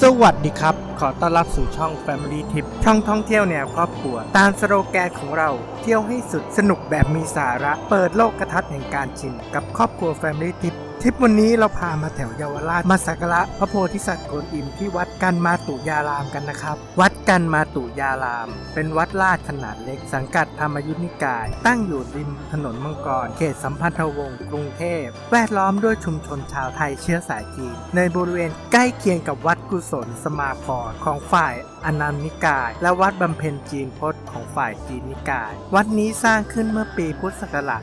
สวัสดีครับ ขอต้อนรับสู่ช่อง Family Trip ช่องท่องเที่ยวแนวครอบครัว ตามสโลแกนของเรา เที่ยวให้สุดสนุกแบบมีสาระ เปิดโลกกระทัดแห่งการชิมกับครอบครัว Family Trip ทริปวันนี้เราพามาแถวเยาวราชมาสักการะพระโพธิสัตว์โกนอิมที่วัดกันมาตุยารามกันนะครับ วัดกันมาตุยาราม เป็นวัดลาดขนาดเล็ก สังกัดธรรมยุทธนิกาย ตั้งอยู่ริมถนนมังกร เขตสัมพันธวงศ์กรุงเทพ แวดล้อมด้วยชุมชนชาวไทยเชื้อสายจีน ในบริเวณใกล้เคียงกับวัดกุศลสมาพรของฝ่ายอนันนิกาย และวัดบำเพ็ญจีนพจน์ ของฝ่ายจีนนิกาย วัดนี้สร้างขึ้นเมื่อปีพุทธศักราช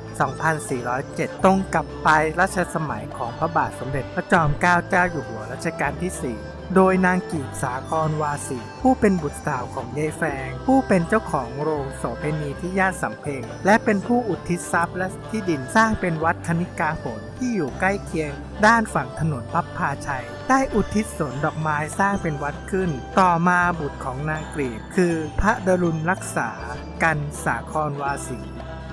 2407 ตรงกับปลายรัชสมัยของพระบาทสมเด็จพระจอมเกล้าเจ้าอยู่หัวรัชกาลที่ 4 โดยนางกีบสาครวาสีผู้เป็นบุตรสาวของยายแฟง ผู้เป็นเจ้าของโรงโสเภณีที่ย่านสำเพ็ง และเป็นผู้อุทิศทรัพย์และที่ดินสร้างเป็นวัดคณิกาผลที่อยู่ใกล้เคียง ด้านฝั่งถนนพับพาชัย ได้อุทิศสวนดอกไม้สร้างเป็นวัดขึ้น ต่อมาบุตรของนางกรีบคือพระดรุณรักษา กันสาครวาสี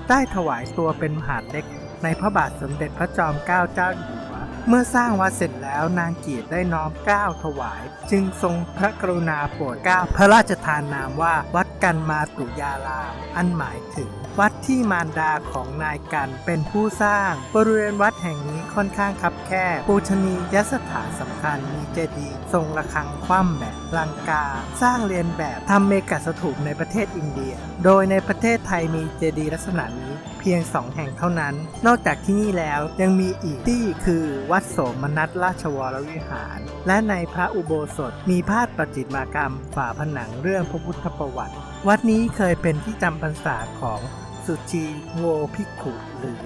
ได้ถวายตัวเป็นมหาเล็กในพระบาทสมเด็จพระจอมเกล้าเจ้าอยู่หัว เมื่อสร้างวัดเสร็จแล้วนางกีบได้น้อมก้าวถวาย จึงทรงพระกรุณาโปรดเกล้าพระราชทานนามว่าวัดกันมาตุยาราม อันหมายถึง วัดที่มารดาของนายกันเป็นผู้สร้าง บริเวณวัดแห่งนี้ค่อนข้างคับแคบปูชนียสถานสำคัญมีเจดีย์ทรงระฆังคว่ำแบบลังกา สร้างเรียนแบบทำเมกะสถูปในประเทศอินเดีย โดยในประเทศไทยมีเจดีย์ลักษณะนี้ เพียงสองแห่งเท่านั้น นอกจากที่นี่แล้วยังมีอีกที่คือวัดโสมนัสราชวรวิหาร และในพระอุโบสถมีภาพประจิตรมากรรม ฝาผนังเรื่องพระพุทธประวัติ วัดนี้เคยเป็นที่จำพรรษาของสุชีโวภิกขุหรือ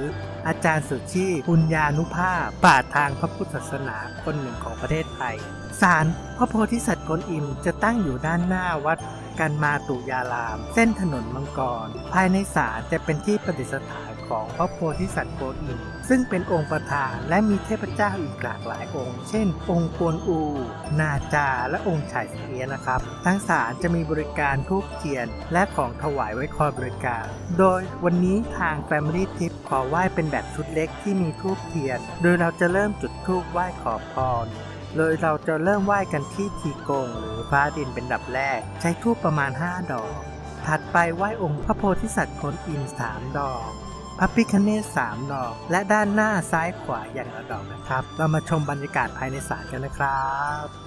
อาจารย์สุชีปุญญานุภาพป่าทางพระพุทธศาสนาคนหนึ่งของประเทศไทยศาลพระโพธิสัตว์กวนอิมจะตั้งอยู่ด้านหน้าวัด กันมาตุยาราม เส้นถนนมังกร ภายในศาลจะเป็นที่ประดิษฐานของพระโพธิสัตว์กอิมซึ่งเป็นองค์ประธานและมีเทพเจ้าอีกหลากหลายองค์ เช่น องค์กวนอู นาจา และองค์ไฉเสียนะครับ ทั้งศาลจะมีบริการทูบเทียน และของถวายไว้คอยบริการ โดยวันนี้ทาง Family Tip ขอไหว้เป็นแบบชุดเล็กที่มีทูบเทียน โดยเราจะเริ่มจุดทูบไหว้ขอพร โดยเราจะเริ่มไหว้กันที่ทีโกงหรือฟ้าดินเป็นดับแรก ใช้ทูบประมาณ 5 ดอก ถัดไปไหว้องค์พระโพธิสัตว์คนอินสามดอกพระพิคเนศสามดอก และด้านหน้าซ้ายขวาอย่างละดอกนะครับ เรามาชมบรรยากาศภายในศาลกันนะครับ